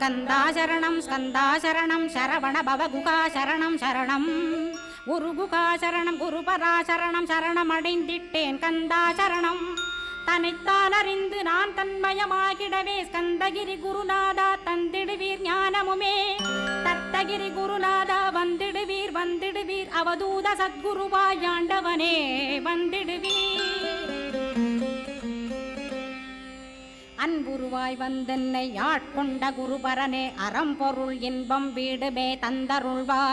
ஸ்கந்தாசரணம் ஸ்கந்தாசரணம் சரவண பவகுகாசரணம் சரணம் சரணம். குருகுகா சரணம் குருபராசரணம் சரணம் அடைந்திட்டேன் கந்தா சரணம் அறிந்து நான் தன்மயமாகிடவே ஸ்கந்தகிரி குருநாதா தந்திடுவீர் ஞானமுமே. தத்தகிரி குருநாதா வந்திடுவீர் வந்திடுவீர் அவதூத சத்குருவாயாண்டவனே வந்திடுவீர். அன்புருவாய் வந்தென்னை ஆட்கொண்ட குருபரனே அறம்பொருள் இன்பம் வீடுமே தந்தருள்வாய்.